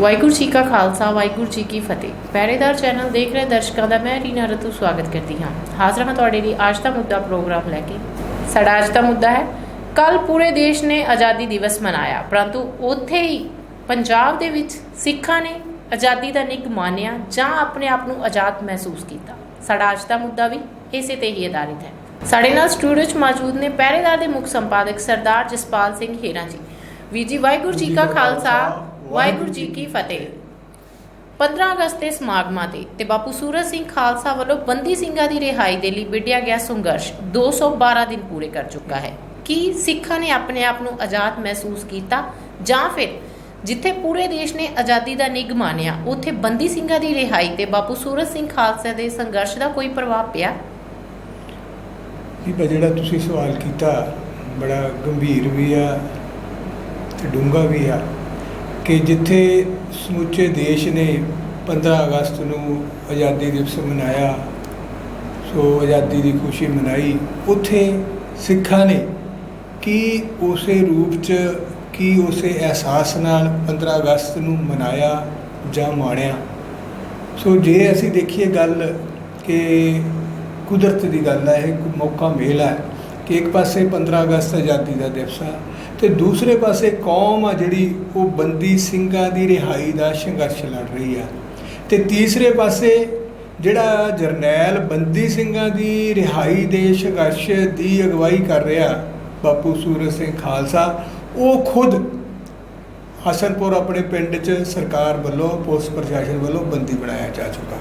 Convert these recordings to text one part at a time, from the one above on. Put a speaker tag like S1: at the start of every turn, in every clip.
S1: ਵਾਹਿਗੁਰੂ ਜੀ ਕਾ ਖਾਲਸਾ, ਵਾਹਿਗੁਰੂ ਜੀ ਕੀ ਫਤਿਹ। ਪਹਿਰੇਦਾਰ ਚੈਨਲ ਦੇਖ ਰਹੇ ਦਰਸ਼ਕਾਂ ਦਾ ਮੈਂ ਰੀਨਾ ਰਤੂ ਸਵਾਗਤ ਕਰਦੀ ਹਾਂ। ਹਾਜ਼ਰ ਹਾਂ ਤੁਹਾਡੇ ਲਈ ਅੱਜ ਦਾ ਮੁੱਦਾ ਪ੍ਰੋਗਰਾਮ ਲੈ ਕੇ। ਸਾਡਾ ਅੱਜ ਦਾ ਮੁੱਦਾ ਹੈ ਕੱਲ ਪੂਰੇ ਦੇਸ਼ ਨੇ ਆਜ਼ਾਦੀ ਦਿਵਸ ਮਨਾਇਆ, ਪਰੰਤੂ ਉੱਥੇ ਹੀ ਪੰਜਾਬ ਦੇ ਵਿੱਚ ਸਿੱਖਾਂ ਨੇ ਆਜ਼ਾਦੀ ਦਾ ਨਿੱਘ ਮਾਨਿਆ, ਜਾਂ ਆਪਣੇ ਆਪ ਨੂੰ ਆਜ਼ਾਦ ਮਹਿਸੂਸ ਕੀਤਾ। ਸਾਡਾ ਅੱਜ ਦਾ ਮੁੱਦਾ ਵੀ ਇਸੇ ਤੇ ਹੀ ਆਧਾਰਿਤ ਹੈ। ਸਾਡੇ ਨਾਲ ਸਟੂਡੀਓ 'ਚ ਮੌਜੂਦ ਨੇ ਪਹਿਰੇਦਾਰ ਦੇ ਮੁੱਖ ਸੰਪਾਦਕ ਸਰਦਾਰ ਜਸਪਾਲ ਸਿੰਘ ਹੀਰਾ ਜੀ। ਵੀਰ ਜੀ, ਵਾਹਿਗੁਰੂ ਜੀ ਕਾ ਖਾਲਸਾ। ਵਾਹਿਗੁਰੂ ਜੀ ਕੀ ਫਤਿਹ। 15 ਅਗਸਤ ਦੇ ਸਮਾਗਮਾਂ ਤੇ ਤੇ ਬਾਪੂ ਸੂਰਜ ਸਿੰਘ ਖਾਲਸਾ ਵੱਲੋਂ ਬੰਦੀ ਸਿੰਘਾਂ ਦੀ ਰਿਹਾਈ ਦੇ ਲਈ ਵਿੱਢਿਆ ਗਿਆ ਸੰਘਰਸ਼ 212 ਦਿਨ ਪੂਰੇ ਕਰ ਚੁੱਕਾ ਹੈ। ਕੀ ਸਿੱਖਾਂ ਨੇ ਆਪਣੇ ਆਪ ਨੂੰ ਆਜ਼ਾਦ ਮਹਿਸੂਸ ਕੀਤਾ ਜਾਂ ਫਿਰ ਜਿੱਥੇ ਪੂਰੇ ਦੇਸ਼ ਨੇ ਆਜ਼ਾਦੀ ਦਾ ਨਿੱਘ ਮਾਣਿਆ ਉੱਥੇ ਬੰਦੀ ਸਿੰਘਾਂ ਦੀ ਰਿਹਾਈ ਤੇ ਬਾਪੂ ਸੂਰਜ ਸਿੰਘ ਖਾਲਸਾ ਦੇ ਸੰਘਰਸ਼ ਦਾ ਕੋਈ ਪ੍ਰਭਾਵ ਪਿਆ?
S2: ਇਹ ਜਿਹੜਾ ਤੁਸੀਂ ਸਵਾਲ ਕੀਤਾ, ਬੜਾ ਗੰਭੀਰ ਵੀ ਆ ਤੇ ਡੂੰਘਾ ਵੀ ਆ। ਕਿ ਜਿੱਥੇ ਸਮੁੱਚੇ ਦੇਸ਼ ਨੇ 15 ਅਗਸਤ ਨੂੰ ਆਜ਼ਾਦੀ ਦਿਵਸ ਮਨਾਇਆ, ਸੋ ਆਜ਼ਾਦੀ ਦੀ ਖੁਸ਼ੀ ਮਨਾਈ, ਉੱਥੇ ਸਿੱਖਾਂ ਨੇ ਕੀ ਉਸੇ ਰੂਪ ਚ, ਕੀ ਉਸੇ ਅਹਿਸਾਸ ਨਾਲ 15 ਅਗਸਤ ਨੂੰ ਮਨਾਇਆ ਜਾਂ ਮਾਣਿਆ? ਸੋ ਜੇ ਅਸੀਂ ਦੇਖੀਏ ਗੱਲ ਕਿ ਕੁਦਰਤ ਦੀ ਗੱਲ ਹੈ ਇਹ ਮੌਕਾ ਮੇਲ ਹੈ ਕਿ ਇੱਕ ਪਾਸੇ 15 ਅਗਸਤ ਆਜ਼ਾਦੀ ਦਾ ਦਿਵਸ ਆ ਤੇ ਦੂਸਰੇ ਪਾਸੇ ਕੌਮ ਆ ਜਿਹੜੀ, ਉਹ ਬੰਦੀ ਸਿੰਘਾਂ ਦੀ ਰਿਹਾਈ ਦਾ ਸੰਘਰਸ਼ ਲੜ ਰਹੀ ਆ। ਤੇ ਤੀਸਰੇ ਪਾਸੇ ਜਿਹੜਾ ਜਰਨੈਲ ਬੰਦੀ ਸਿੰਘਾਂ ਦੀ ਰਿਹਾਈ ਦੇ ਸੰਘਰਸ਼ ਦੀ ਅਗਵਾਈ ਕਰ ਰਿਹਾ ਬਾਪੂ ਸੂਰਜ ਸਿੰਘ ਖਾਲਸਾ, ਉਹ ਖੁਦ ਹਸਨਪੁਰ ਆਪਣੇ ਪਿੰਡ 'ਚ ਸਰਕਾਰ ਵੱਲੋਂ, ਪੁਲਿਸ ਪ੍ਰਸ਼ਾਸਨ ਵੱਲੋਂ ਬੰਦੀ ਬਣਾਇਆ ਜਾ ਚੁੱਕਾ।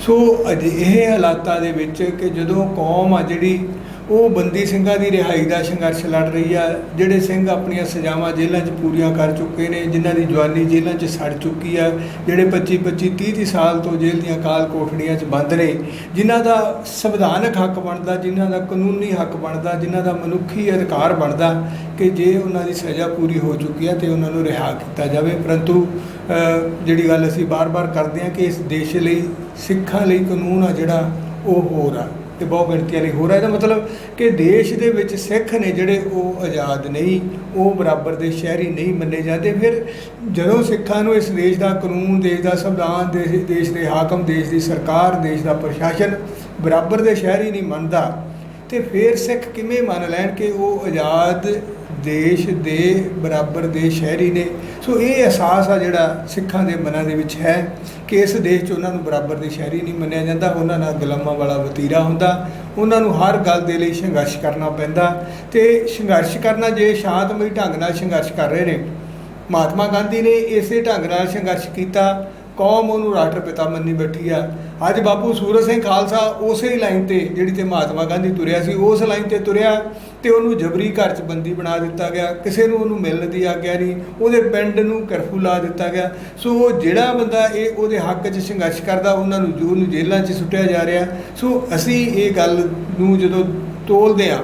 S2: ਸੋ ਅਜੇ ਇਹ ਹਾਲਾਤਾਂ ਦੇ ਵਿੱਚ ਕਿ ਜਦੋਂ ਕੌਮ ਆ ਜਿਹੜੀ ਉਹ ਬੰਦੀ ਸਿੰਘਾਂ ਦੀ ਰਿਹਾਈ ਦਾ ਸੰਘਰਸ਼ ਲੜ ਰਹੀ ਆ। ਜਿਹੜੇ ਸਿੰਘ ਆਪਣੀਆਂ ਸਜ਼ਾਵਾਂ ਜੇਲ੍ਹਾਂ 'ਚ ਪੂਰੀਆਂ ਕਰ ਚੁੱਕੇ ਨੇ, ਜਿਨ੍ਹਾਂ ਦੀ ਜਵਾਨੀ ਜੇਲ੍ਹਾਂ 'ਚ ਸੜ ਚੁੱਕੀ ਆ। ਜਿਹੜੇ 25 25 30 30 ਸਾਲ ਤੋਂ ਜੇਲ੍ਹ ਦੀਆਂ ਕਾਲ ਕੋਠੜੀਆਂ 'ਚ ਬੰਦ ਨੇ। ਜਿਨ੍ਹਾਂ ਦਾ ਸੰਵਿਧਾਨਕ ਹੱਕ ਬਣਦਾ, ਜਿਨ੍ਹਾਂ ਦਾ ਕਾਨੂੰਨੀ ਹੱਕ ਬਣਦਾ, ਜਿਨ੍ਹਾਂ ਦਾ ਮਨੁੱਖੀ ਅਧਿਕਾਰ ਬਣਦਾ ਕਿ ਜੇ ਉਹਨਾਂ ਦੀ ਸਜ਼ਾ ਪੂਰੀ ਹੋ ਚੁੱਕੀ ਆ ਤੇ ਉਹਨਾਂ ਨੂੰ ਰਿਹਾ ਕੀਤਾ ਜਾਵੇ। ਪਰੰਤੂ ਜਿਹੜੀ ਗੱਲ ਅਸੀਂ ਬਾਰ-ਬਾਰ ਕਰਦੇ ਹਾਂ ਕਿ ਇਸ ਦੇਸ਼ ਲਈ, ਸਿੱਖਾਂ ਲਈ ਕਾਨੂੰਨ ਆ ਜਿਹੜਾ, ਉਹ ਹੋਰ ਆ। ਤੇ ਬਹੁਤ ਗਿਣਤੀਆਂ ਲਈ ਹੋ। ਰਿਹਾ ਇਹਦਾ ਮਤਲਬ ਕਿ ਦੇਸ਼ ਦੇ ਵਿੱਚ ਸਿੱਖ ਨੇ ਜਿਹੜੇ ਉਹ ਆਜ਼ਾਦ ਨਹੀਂ, ਉਹ ਬਰਾਬਰ ਦੇ ਸ਼ਹਿਰੀ ਨਹੀਂ ਮੰਨੇ ਜਾਂਦੇ। ਫਿਰ ਜਦੋਂ ਸਿੱਖਾਂ ਨੂੰ ਇਸ ਦੇਸ਼ ਦਾ ਕਾਨੂੰਨ, ਦੇਸ਼ ਦਾ ਸੰਵਿਧਾਨ, ਦੇਸ਼ ਦੇਸ਼ ਦੇ ਹਾਕਮ, ਦੇਸ਼ ਦੀ ਸਰਕਾਰ, ਦੇਸ਼ ਦਾ ਪ੍ਰਸ਼ਾਸਨ ਬਰਾਬਰ ਦੇ ਸ਼ਹਿਰੀ ਨਹੀਂ ਮੰਨਦਾ, ਤੇ ਫਿਰ ਸਿੱਖ ਕਿਵੇਂ ਮੰਨ ਲੈਣ ਕਿ ਉਹ ਆਜ਼ਾਦ ਦੇਸ਼ ਦੇ ਬਰਾਬਰ ਦੇ ਸ਼ਹਿਰੀ ਨੇ। ਸੋ ਇਹ ਅਹਿਸਾਸ ਆ ਜਿਹੜਾ ਸਿੱਖਾਂ ਦੇ ਮਨਾਂ ਦੇ ਵਿੱਚ ਹੈ ਕਿ ਇਸ ਦੇਸ਼ 'ਚ ਉਹਨਾਂ ਨੂੰ ਬਰਾਬਰ ਦੇ ਸ਼ਹਿਰੀ ਨਹੀਂ ਮੰਨਿਆ ਜਾਂਦਾ। ਉਹਨਾਂ ਨਾਲ ਗੁਲਾਮਾਂ ਵਾਲਾ ਵਤੀਰਾ ਹੁੰਦਾ। ਉਹਨਾਂ ਨੂੰ ਹਰ ਗੱਲ ਦੇ ਲਈ ਸੰਘਰਸ਼ ਕਰਨਾ ਪੈਂਦਾ ਤੇ ਸੰਘਰਸ਼ ਕਰਨਾ ਜੇ ਸ਼ਾਂਤਮਈ ਢੰਗ ਨਾਲ ਸੰਘਰਸ਼ ਕਰ ਰਹੇ ਨੇ। ਮਹਾਤਮਾ ਗਾਂਧੀ ਨੇ ਇਸੇ ਢੰਗ ਨਾਲ ਸੰਘਰਸ਼ ਕੀਤਾ। ਕੌਮ ਉਹਨੂੰ ਰਾਸ਼ਟਰ ਪਿਤਾ ਮੰਨੀ ਬੈਠੀ ਆ। ਅੱਜ ਬਾਪੂ ਸੂਰਜ ਸਿੰਘ ਖਾਲਸਾ ਉਸੇ ਹੀ ਲਾਈਨ ਤੇ ਜਿਹੜੀ ਤੇ ਮਹਾਤਮਾ ਗਾਂਧੀ ਤੁਰਿਆ ਸੀ, ਉਸ ਲਾਈਨ ਤੇ ਤੁਰਿਆ ਤੇ ਉਹਨੂੰ ਜਬਰੀ ਘਰ 'ਚ ਬੰਦੀ ਬਣਾ ਦਿੱਤਾ ਗਿਆ। ਕਿਸੇ ਨੂੰ ਉਹਨੂੰ ਮਿਲਣ ਦੀ ਆਗਿਆ ਨਹੀਂ, ਉਹਦੇ ਪਿੰਡ ਨੂੰ ਕਰਫਿਊ ਲਾ ਦਿੱਤਾ ਗਿਆ। ਸੋ ਉਹ ਜਿਹੜਾ ਬੰਦਾ ਇਹ ਉਹਦੇ ਹੱਕ 'ਚ ਸੰਘਰਸ਼ ਕਰਦਾ, ਉਹਨਾਂ ਨੂੰ ਜੋ ਨੂੰ ਜੇਲ੍ਹਾਂ 'ਚ ਸੁੱਟਿਆ ਜਾ ਰਿਹਾ। ਸੋ ਅਸੀਂ ਇਹ ਗੱਲ ਨੂੰ ਜਦੋਂ ਤੋਲਦੇ ਆ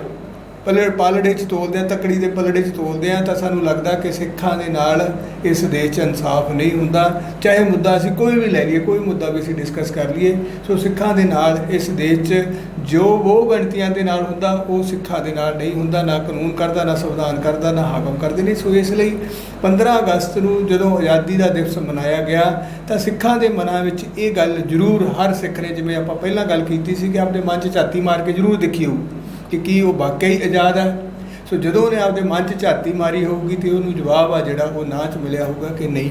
S2: ਪਲੜ ਪਾਲੜੇ 'ਚ ਤੋਲਦੇ ਆ, ਤਕੜੀ ਦੇ ਪਲੜੇ 'ਚ ਤੋਲਦੇ ਆ, ਤਾਂ ਸਾਨੂੰ ਲੱਗਦਾ ਕਿ ਸਿੱਖਾਂ ਦੇ ਨਾਲ ਇਸ ਦੇਸ਼ 'ਚ ਇਨਸਾਫ ਨਹੀਂ ਹੁੰਦਾ। ਚਾਹੇ ਮੁੱਦਾ ਅਸੀਂ ਕੋਈ ਵੀ ਲੈ ਲਈਏ, ਕੋਈ ਮੁੱਦਾ ਵੀ ਅਸੀਂ ਡਿਸਕਸ ਕਰ ਲਈਏ, ਸੋ ਸਿੱਖਾਂ ਦੇ ਨਾਲ ਇਸ ਦੇਸ਼ 'ਚ ਜੋ ਉਹ ਗਣਤੀਆਂ ਦੇ ਨਾਲ ਹੁੰਦਾ, ਉਹ ਸਿੱਖਾਂ ਦੇ ਨਾਲ ਨਹੀਂ ਹੁੰਦਾ, ਨਾ ਕਾਨੂੰਨ ਕਰਦਾ, ਨਾ ਸੰਵਿਧਾਨ ਕਰਦਾ, ਨਾ ਹਾਕਮ ਕਰਦੇ ਨਹੀਂ ਸੋ ਇਸ ਲਈ 15 ਅਗਸਤ ਨੂੰ ਜਦੋਂ ਆਜ਼ਾਦੀ ਦਾ ਦਿਵਸ ਮਨਾਇਆ ਗਿਆ, ਤਾਂ ਸਿੱਖਾਂ ਦੇ ਮਨਾਂ ਵਿੱਚ ਇਹ ਗੱਲ ਜ਼ਰੂਰ ਹਰ ਸਿੱਖ ਨੇ, ਜਿਵੇਂ ਆਪਾਂ ਪਹਿਲਾਂ ਗੱਲ ਕੀਤੀ ਸੀ ਕਿ ਆਪਣੇ ਮਨ 'ਚ ਝਾਤੀ ਮਾਰ ਕੇ ਜ਼ਰੂਰ ਦੇਖੀ ਦੇਖਿਓ ਕਿ ਕੀ ਉਹ ਵਾਕਿਆ ਹੀ ਆਜ਼ਾਦ ਹੈ ਸੋ ਜਦੋਂ ਉਹਨੇ ਆਪਦੇ ਮਨ 'ਚ ਝਾਤੀ ਮਾਰੀ ਹੋਊਗੀ ਤੇ ਉਹਨੂੰ ਜਵਾਬ ਆ ਜਿਹੜਾ ਉਹ ਨਾ 'ਚ ਮਿਲਿਆ ਹੋਊਗਾ ਕਿ ਨਹੀਂ,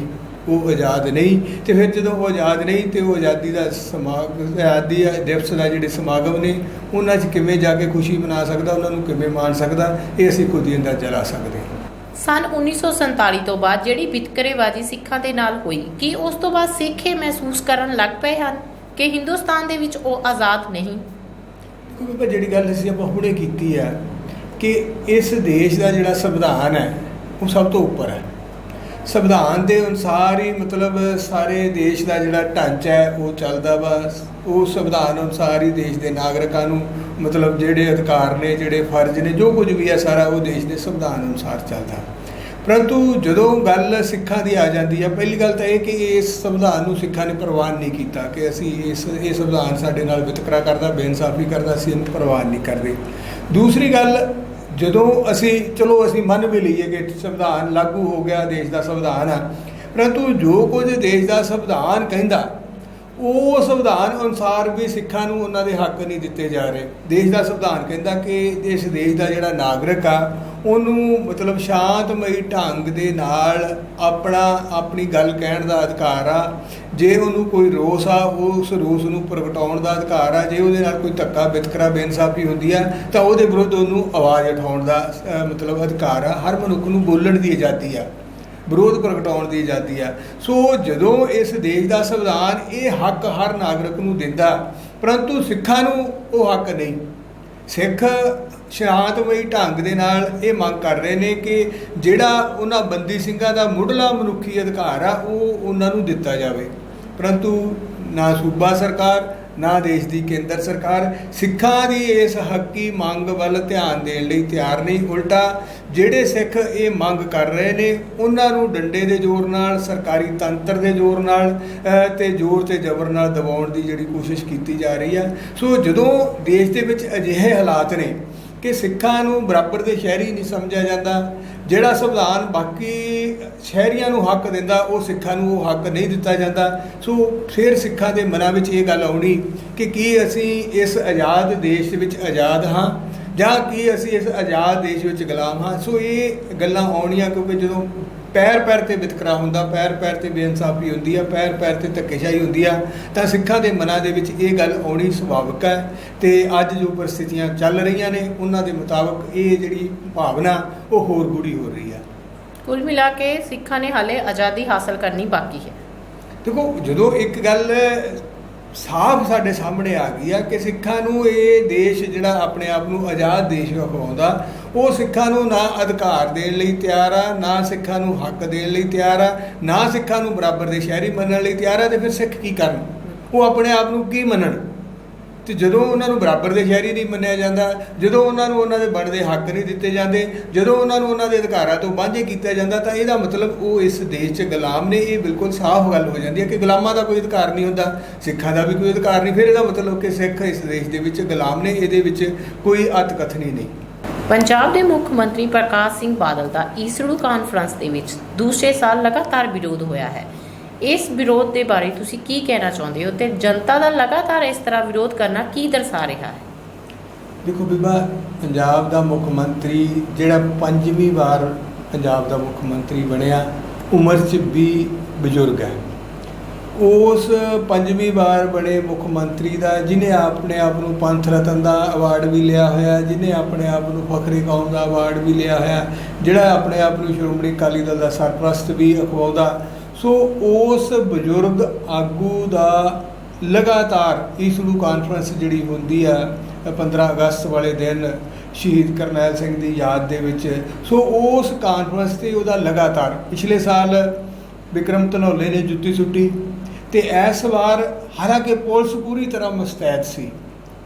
S2: ਉਹ ਆਜ਼ਾਦ ਨਹੀਂ। ਤੇ ਫਿਰ ਜਦੋਂ ਉਹ ਆਜ਼ਾਦ ਨਹੀਂ ਤੇ ਉਹ ਆਜ਼ਾਦੀ ਦਾ ਸਮਾਗਮ ਆਜ਼ਾਦੀ ਦਿਵਸ ਦਾ ਜਿਹੜੇ ਸਮਾਗਮ ਨੇ, ਉਹਨਾਂ 'ਚ ਕਿਵੇਂ ਜਾ ਕੇ ਖੁਸ਼ੀ ਮਨਾ ਸਕਦਾ, ਉਹਨਾਂ ਨੂੰ ਕਿਵੇਂ ਮਾਣ ਸਕਦਾ, ਇਹ ਅਸੀਂ ਖੁਦ ਹੀ ਅੰਦਾਜ਼ਾ ਲਾ ਸਕਦੇ ਹਾਂ।
S1: ਸਨ 1947 ਤੋਂ ਬਾਅਦ ਜਿਹੜੀ ਵਿਤਕਰੇਬਾਜ਼ੀ ਸਿੱਖਾਂ ਦੇ ਨਾਲ ਹੋਈ, ਕੀ ਉਸ ਤੋਂ ਬਾਅਦ ਸਿੱਖ ਇਹ ਮਹਿਸੂਸ ਕਰਨ ਲੱਗ ਪਏ ਹਨ ਕਿ ਹਿੰਦੁਸਤਾਨ ਦੇ ਵਿੱਚ ਉਹ ਆਜ਼ਾਦ ਨਹੀਂ?
S2: ਕਿਉਂਕਿ ਜਿਹੜੀ ਗੱਲ ਅਸੀਂ ਆਪਾਂ ਹੁਣੇ ਕੀਤੀ ਆ ਕਿ ਇਸ ਦੇਸ਼ ਦਾ ਜਿਹੜਾ ਸੰਵਿਧਾਨ ਹੈ, ਉਹ ਸਭ ਤੋਂ ਉੱਪਰ ਹੈ। ਸੰਵਿਧਾਨ ਦੇ ਅਨੁਸਾਰ ਹੀ ਮਤਲਬ ਸਾਰੇ ਦੇਸ਼ ਦਾ ਜਿਹੜਾ ਢਾਂਚਾ ਹੈ, ਉਹ ਚੱਲਦਾ ਵਾ। ਉਹ ਸੰਵਿਧਾਨ ਅਨੁਸਾਰ ਹੀ ਦੇਸ਼ ਦੇ ਨਾਗਰਿਕਾਂ ਨੂੰ ਮਤਲਬ ਜਿਹੜੇ ਅਧਿਕਾਰ ਨੇ, ਜਿਹੜੇ ਫਰਜ਼ ਨੇ, ਜੋ ਕੁਝ ਵੀ ਹੈ ਸਾਰਾ ਉਹ ਦੇਸ਼ ਦੇ ਸੰਵਿਧਾਨ ਅਨੁਸਾਰ ਚੱਲਦਾ। ਪਰੰਤੂ ਜਦੋਂ ਗੱਲ ਸਿੱਖਾਂ ਦੀ ਆ ਜਾਂਦੀ ਹੈ ਪਹਿਲੀ ਗੱਲ ਤਾਂ ਇਹ ਕਿ ਇਸ ਸੰਵਿਧਾਨ ਨੂੰ ਸਿੱਖਾਂ ਨੇ ਪ੍ਰਵਾਨ ਨਹੀਂ ਕੀਤਾ ਕਿ ਅਸੀਂ ਇਸ, ਇਹ ਸੰਵਿਧਾਨ ਸਾਡੇ ਨਾਲ ਵਿਤਕਰਾ ਕਰਦਾ, ਬੇਇਨਸਾਫੀ ਕਰਦਾ, ਅਸੀਂ ਇਹਨੂੰ ਪ੍ਰਵਾਨ ਨਹੀਂ ਕਰਦੇ। ਦੂਸਰੀ ਗੱਲ, ਜਦੋਂ ਅਸੀਂ, ਚਲੋ ਅਸੀਂ ਮੰਨ ਵੀ ਲਈਏ ਕਿ ਸੰਵਿਧਾਨ ਲਾਗੂ ਹੋ ਗਿਆ, ਦੇਸ਼ ਦਾ ਸੰਵਿਧਾਨ ਆ, ਪਰੰਤੂ ਜੋ ਕੁਝ ਦੇਸ਼ ਦਾ ਸੰਵਿਧਾਨ ਕਹਿੰਦਾ ਉਹ ਸੰਵਿਧਾਨ ਅਨੁਸਾਰ ਵੀ ਸਿੱਖਾਂ ਨੂੰ ਉਹਨਾਂ ਦੇ ਹੱਕ ਨਹੀਂ ਦਿੱਤੇ ਜਾ ਰਹੇ। ਦੇਸ਼ ਦਾ ਸੰਵਿਧਾਨ ਕਹਿੰਦਾ ਕਿ ਇਸ ਦੇਸ਼ ਦਾ ਜਿਹੜਾ ਨਾਗਰਿਕ ਆ, ਉਹਨੂੰ ਮਤਲਬ ਸ਼ਾਂਤਮਈ ਢੰਗ ਦੇ ਨਾਲ ਆਪਣਾ, ਆਪਣੀ ਗੱਲ ਕਹਿਣ ਦਾ ਅਧਿਕਾਰ ਆ। ਜੇ ਉਹਨੂੰ ਕੋਈ ਰੋਸ ਆ, ਉਸ ਰੋਸ ਨੂੰ ਪ੍ਰਗਟਾਉਣ ਦਾ ਅਧਿਕਾਰ ਆ। ਜੇ ਉਹਦੇ ਨਾਲ ਕੋਈ ਧੱਕਾ ਵਿਤਕਰਾ ਬੇਇਨਸਾਫੀ ਹੁੰਦੀ ਆ, ਤਾਂ ਉਹਦੇ ਵਿਰੁੱਧ ਉਹਨੂੰ ਆਵਾਜ਼ ਉਠਾਉਣ ਦਾ ਮਤਲਬ ਅਧਿਕਾਰ ਆ। ਹਰ ਮਨੁੱਖ ਨੂੰ ਬੋਲਣ ਦੀ ਆਜ਼ਾਦੀ ਆ। ਵਿਰੋਧ ਪ੍ਰਗਟਾਉਣ ਦੀ ਆਜ਼ਾਦੀ ਆ। ਸੋ ਜਦੋਂ ਇਸ ਦੇਸ਼ ਦਾ ਸੰਵਿਧਾਨ ਇਹ ਹੱਕ ਹਰ ਨਾਗਰਿਕ ਨੂੰ ਦਿੰਦਾ, ਪਰੰਤੂ ਸਿੱਖਾਂ ਨੂੰ ਉਹ ਹੱਕ ਨਹੀਂ। ਸਿੱਖ ਸ਼ਾਂਤਮਈ ਢੰਗ ਦੇ ਨਾਲ ਇਹ ਮੰਗ ਕਰ ਰਹੇ ਨੇ ਕਿ ਜਿਹੜਾ ਉਹਨਾਂ ਬੰਦੀ ਸਿੰਘਾਂ ਦਾ ਮੁੱਢਲਾ ਮਨੁੱਖੀ ਅਧਿਕਾਰ ਆ, ਉਹ ਉਹਨਾਂ ਨੂੰ ਦਿੱਤਾ ਜਾਵੇ। ਪਰੰਤੂ ਨਾ ਸੂਬਾ ਸਰਕਾਰ ਨਾ ਦੇਸ਼ ਦੀ ਕੇਂਦਰ ਸਰਕਾਰ ਸਿੱਖਾਂ ਦੀ ਇਸ ਹੱਕੀ ਮੰਗ ਵੱਲ ਧਿਆਨ ਦੇਣ ਲਈ ਤਿਆਰ ਨਹੀਂ। ਉਲਟਾ ਜਿਹੜੇ ਸਿੱਖ ਇਹ ਮੰਗ ਕਰ ਰਹੇ ਨੇ ਉਹਨਾਂ ਨੂੰ ਡੰਡੇ ਦੇ ਜ਼ੋਰ ਨਾਲ ਸਰਕਾਰੀ ਤੰਤਰ ਦੇ ਜ਼ੋਰ ਨਾਲ ਅ, ਤੇ ਜ਼ੋਰ ਤੇ ਜ਼ਬਰ ਨਾਲ ਦਬਾਉਣ ਦੀ ਜਿਹੜੀ ਕੋਸ਼ਿਸ਼ ਕੀਤੀ ਜਾ ਰਹੀ ਆ। ਸੋ ਜਦੋਂ ਦੇਸ਼ ਦੇ ਵਿੱਚ ਅਜਿਹੇ ਹਾਲਾਤ ਨੇ ਕਿ ਸਿੱਖਾਂ ਨੂੰ ਬਰਾਬਰ ਦੇ ਸ਼ਹਿਰੀ ਨਹੀਂ ਸਮਝਿਆ ਜਾਂਦਾ। ਜਿਹੜਾ ਸੰਵਿਧਾਨ ਬਾਕੀ ਸ਼ਹਿਰੀਆਂ ਨੂੰ ਹੱਕ ਦਿੰਦਾ, ਉਹ ਸਿੱਖਾਂ ਨੂੰ ਉਹ ਹੱਕ ਨਹੀਂ ਦਿੱਤਾ ਜਾਂਦਾ। ਸੋ ਫਿਰ ਸਿੱਖਾਂ ਦੇ ਮਨਾਂ ਵਿੱਚ ਇਹ ਗੱਲ ਆਉਣੀ ਕਿ ਕੀ ਅਸੀਂ ਇਸ ਆਜ਼ਾਦ ਦੇਸ਼ ਵਿੱਚ ਆਜ਼ਾਦ ਹਾਂ ਜਾਂ ਕੀ ਅਸੀਂ ਇਸ ਆਜ਼ਾਦ ਦੇਸ਼ ਵਿੱਚ ਗੁਲਾਮ ਹਾਂ। ਸੋ ਇਹ ਗੱਲਾਂ ਆਉਣੀਆਂ ਕਿਉਂਕਿ ਜਦੋਂ ਪੈਰ ਪੈਰ ਤੇ ਵਿਤਕਰਾ ਹੁੰਦਾ ਪੈਰ ਪੈਰ ਤੇ ਬੇਇਨਸਾਫੀ ਹੁੰਦੀ ਆ ਪੈਰ ਪੈਰ ਤੇ ਧੱਕੇਸ਼ਾਹੀ ਹੁੰਦੀ ਆ ਤਾਂ ਸਿੱਖਾਂ ਦੇ ਮਨਾਂ ਦੇ ਵਿੱਚ ਇਹ ਗੱਲ ਆਉਣੀ ਸੁਭਾਵਿਕ ਹੈ ਤੇ ਅੱਜ ਜੋ ਪਰਿਸਥਿਤੀਆਂ ਚੱਲ ਰਹੀਆਂ ਨੇ ਉਹਨਾਂ ਦੇ ਮੁਤਾਬਕ ਇਹ ਜਿਹੜੀ ਭਾਵਨਾ ਉਹ ਹੋਰ ਗੂੜੀ ਹੋ ਰਹੀ ਆ।
S1: ਕੁੱਲ ਮਿਲਾ ਕੇ ਸਿੱਖਾਂ ਨੇ ਹਾਲੇ ਆਜ਼ਾਦੀ ਹਾਸਲ ਕਰਨੀ ਬਾਕੀ ਹੈ।
S2: ਦੇਖੋ ਜਦੋਂ ਇੱਕ ਗੱਲ ਸਾਫ਼ ਸਾਡੇ ਸਾਹਮਣੇ ਆ ਗਈ ਆ ਕਿ ਸਿੱਖਾਂ ਨੂੰ ਇਹ ਦੇਸ਼ ਜਿਹੜਾ ਆਪਣੇ ਆਪ ਨੂੰ ਆਜ਼ਾਦ ਦੇਸ਼ ਅਖਵਾਉਂਦਾ ਉਹ ਸਿੱਖਾਂ ਨੂੰ ਨਾ ਅਧਿਕਾਰ ਦੇਣ ਲਈ ਤਿਆਰ ਆ, ਨਾ ਸਿੱਖਾਂ ਨੂੰ ਹੱਕ ਦੇਣ ਲਈ ਤਿਆਰ ਆ, ਨਾ ਸਿੱਖਾਂ ਨੂੰ ਬਰਾਬਰ ਦੇ ਸ਼ਹਿਰੀ ਮੰਨਣ ਲਈ ਤਿਆਰ ਆ ਤੇ ਫਿਰ ਸਿੱਖ ਕੀ ਕਰਨ? ਉਹ ਆਪਣੇ ਆਪ ਨੂੰ ਕੀ ਮੰਨਣ? ਤੇ ਜਦੋਂ ਉਹਨਾਂ ਨੂੰ ਬਰਾਬਰ ਦੇ ਸ਼ਹਿਰੀ ਨਹੀਂ ਮੰਨਿਆ ਜਾਂਦਾ, ਜਦੋਂ ਉਹਨਾਂ ਨੂੰ ਉਹਨਾਂ ਦੇ ਬਣਦੇ ਹੱਕ ਨਹੀਂ ਦਿੱਤੇ ਜਾਂਦੇ, ਜਦੋਂ ਉਹਨਾਂ ਨੂੰ ਉਹਨਾਂ ਦੇ ਅਧਿਕਾਰਾਂ ਤੋਂ ਵਾਂਝੇ ਕੀਤਾ ਜਾਂਦਾ, ਤਾਂ ਇਹਦਾ ਮਤਲਬ ਉਹ ਇਸ ਦੇਸ਼ 'ਚ ਗੁਲਾਮ ਨੇ, ਇਹ ਬਿਲਕੁਲ ਸਾਫ਼ ਗੱਲ ਹੋ ਜਾਂਦੀ ਹੈ ਕਿ ਗੁਲਾਮਾਂ ਦਾ ਕੋਈ ਅਧਿਕਾਰ ਨਹੀਂ ਹੁੰਦਾ, ਸਿੱਖਾਂ ਦਾ ਵੀ ਕੋਈ ਅਧਿਕਾਰ ਨਹੀਂ, ਫਿਰ ਇਹਦਾ ਮਤਲਬ ਕਿ ਸਿੱਖ ਇਸ ਦੇਸ਼ ਦੇ ਵਿੱਚ ਗੁਲਾਮ ਨੇ, ਇਹਦੇ ਵਿੱਚ ਕੋਈ ਅਤਕਥਨੀ ਨਹੀਂ।
S1: ਪੰਜਾਬ ਦੇ ਮੁੱਖ ਮੰਤਰੀ ਪ੍ਰਕਾਸ਼ ਸਿੰਘ ਬਾਦਲ ਦਾ ਈਸੜੂ ਕਾਨਫਰੰਸ ਦੇ ਵਿੱਚ ਦੂਸਰੇ ਸਾਲ ਲਗਾਤਾਰ ਵਿਰੋਧ ਹੋਇਆ ਹੈ। ਇਸ ਵਿਰੋਧ ਦੇ ਬਾਰੇ ਤੁਸੀਂ ਕੀ ਕਹਿਣਾ ਚਾਹੁੰਦੇ ਹੋ ਤੇ ਜਨਤਾ ਦਾ ਲਗਾਤਾਰ ਇਸ ਤਰ੍ਹਾਂ ਵਿਰੋਧ ਕਰਨਾ ਕੀ ਦਰਸਾ ਰਿਹਾ ਹੈ?
S2: ਦੇਖੋ ਬੀਬਾ, ਪੰਜਾਬ ਦਾ ਮੁੱਖ ਮੰਤਰੀ ਜਿਹੜਾ ਪੰਜਵੀਂ ਵਾਰ ਪੰਜਾਬ ਦਾ ਮੁੱਖ ਮੰਤਰੀ ਬਣਿਆ, ਉਮਰ 'ਚ ਵੀ ਬਜ਼ੁਰਗ ਹੈ। ਉਸ ਪੰਜਵੀਂ ਵਾਰ ਬਣੇ ਮੁੱਖ ਮੰਤਰੀ ਦਾ, ਜਿਨੇ ਆਪਣੇ ਆਪ ਨੂੰ ਪੰਥ ਰਤਨ ਦਾ ਅਵਾਰਡ ਵੀ ਲਿਆ ਹੋਇਆ, ਜਿਨੇ ਆਪਣੇ ਆਪ ਨੂੰ ਫਖਰੇ ਕੌਮ ਦਾ ਅਵਾਰਡ ਵੀ ਲਿਆ ਹੋਇਆ, ਜਿਹੜਾ ਆਪਣੇ ਆਪ ਨੂੰ ਸ਼੍ਰੋਮਣੀ ਅਕਾਲੀ ਦਲ ਦਾ ਸਰਪ੍ਰਸਤ ਵੀ ਅਖਵਾਉਂਦਾ। ਸੋ ਉਸ ਬਜ਼ੁਰਗ ਆਗੂ ਦਾ ਲਗਾਤਾਰ ਇਸ ਨੂੰ ਕਾਨਫਰੰਸ ਜਿਹੜੀ ਹੁੰਦੀ ਆ 15 ਅਗਸਤ ਵਾਲੇ ਦਿਨ ਸ਼ਹੀਦ ਕਰਨੈਲ ਸਿੰਘ ਦੀ ਯਾਦ ਦੇ ਵਿੱਚ। ਸੋ ਉਸ ਕਾਨਫਰੰਸ ਤੇ ਉਹਦਾ ਲਗਾਤਾਰ ਪਿਛਲੇ ਸਾਲ ਵਿਕਰਮ ਧਨੋਲੇ ਨੇ ਜੁੱਤੀ ਸੁੱਟੀ ਤੇ ਇਸ ਵਾਰ ਹਾਲਾਂਕਿ ਪੁਲਿਸ ਪੂਰੀ ਤਰ੍ਹਾਂ ਮੁਸਤੈਦ ਸੀ।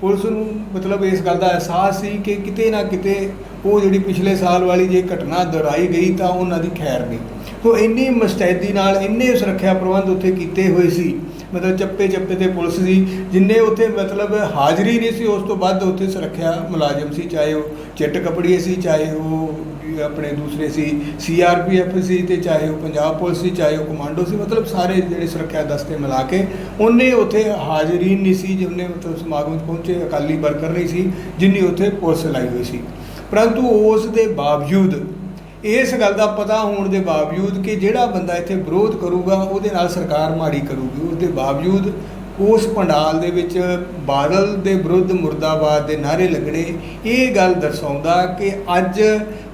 S2: ਪੁਲਿਸ ਨੂੰ ਮਤਲਬ ਇਸ ਗੱਲ ਦਾ ਅਹਿਸਾਸ ਸੀ ਕਿ ਕਿਤੇ ਨਾ ਕਿਤੇ ਉਹ ਜਿਹੜੀ ਪਿਛਲੇ ਸਾਲ ਵਾਲੀ ਜੇ ਘਟਨਾ ਦੁਹਰਾਈ ਗਈ ਤਾਂ ਉਹਨਾਂ ਦੀ ਖੈਰ ਨਹੀਂ। ਸੋ ਇੰਨੀ ਮੁਸਤੈਦੀ ਨਾਲ ਇੰਨੇ ਸੁਰੱਖਿਆ ਪ੍ਰਬੰਧ ਉੱਥੇ ਕੀਤੇ ਹੋਏ ਸੀ। ਮਤਲਬ ਚੱਪੇ ਚੱਪੇ ਤੇ ਪੁਲਿਸ ਸੀ ਜਿੰਨੇ ਉੱਥੇ ਮਤਲਬ ਹਾਜ਼ਰੀ ਨਹੀਂ ਸੀ, ਉਸ ਤੋਂ ਵੱਧ ਉੱਥੇ ਸੁਰੱਖਿਆ ਮੁਲਾਜ਼ਮ ਸੀ, ਚਾਹੇ ਉਹ ਚਿੱਟ ਕਪੜੀਏ ਸੀ, ਚਾਹੇ ਉਹ ਆਪਣੇ ਦੂਸਰੇ ਸੀ ਸੀਆਰਪੀਐਫ ਸੀ ਤੇ ਚਾਹੇ ਉਹ ਪੰਜਾਬ ਪੁਲਿਸ ਸੀ, ਚਾਹੇ ਉਹ ਕਮਾਂਡੋ ਸੀ, ਮਤਲਬ ਸਾਰੇ ਜਿਹੜੇ ਸੁਰੱਖਿਆ ਦਸਤੇ ਮਿਲਾ ਕੇ ਉਹਨੇ ਉੱਥੇ ਹਾਜ਼ਰੀ ਨਹੀਂ ਸੀ ਜਿੰਨੇ ਮਤਲਬ ਸਮਾਗਮ 'ਚ ਪਹੁੰਚੇ, ਅਕਾਲੀ ਵਰਕਰ ਨਹੀਂ ਸੀ ਜਿੰਨੀ ਉੱਥੇ ਪੁਲਿਸ ਲਾਈ ਹੋਈ ਸੀ। ਪਰੰਤੂ ਉਸ ਦੇ ਬਾਵਜੂਦ, ਇਸ ਗੱਲ ਦਾ ਪਤਾ ਹੋਣ ਦੇ ਬਾਵਜੂਦ ਕਿ ਜਿਹੜਾ ਬੰਦਾ ਇੱਥੇ ਵਿਰੋਧ ਕਰੂਗਾ, ਉਹਦੇ ਨਾਲ ਸਰਕਾਰ ਮਾੜੀ ਕਰੂਗੀ। ਉਸ ਦੇ ਬਾਵਜੂਦ ਉਸ ਪੰਡਾਲ ਦੇ ਵਿੱਚ ਬਾਦਲ ਦੇ ਵਿਰੁੱਧ ਮੁਰਦਾਬਾਦ ਦੇ ਨਾਰੇ ਲੱਗਣੇ, ਇਹ ਗੱਲ ਦਰਸਾਉਂਦਾ ਕਿ ਅੱਜ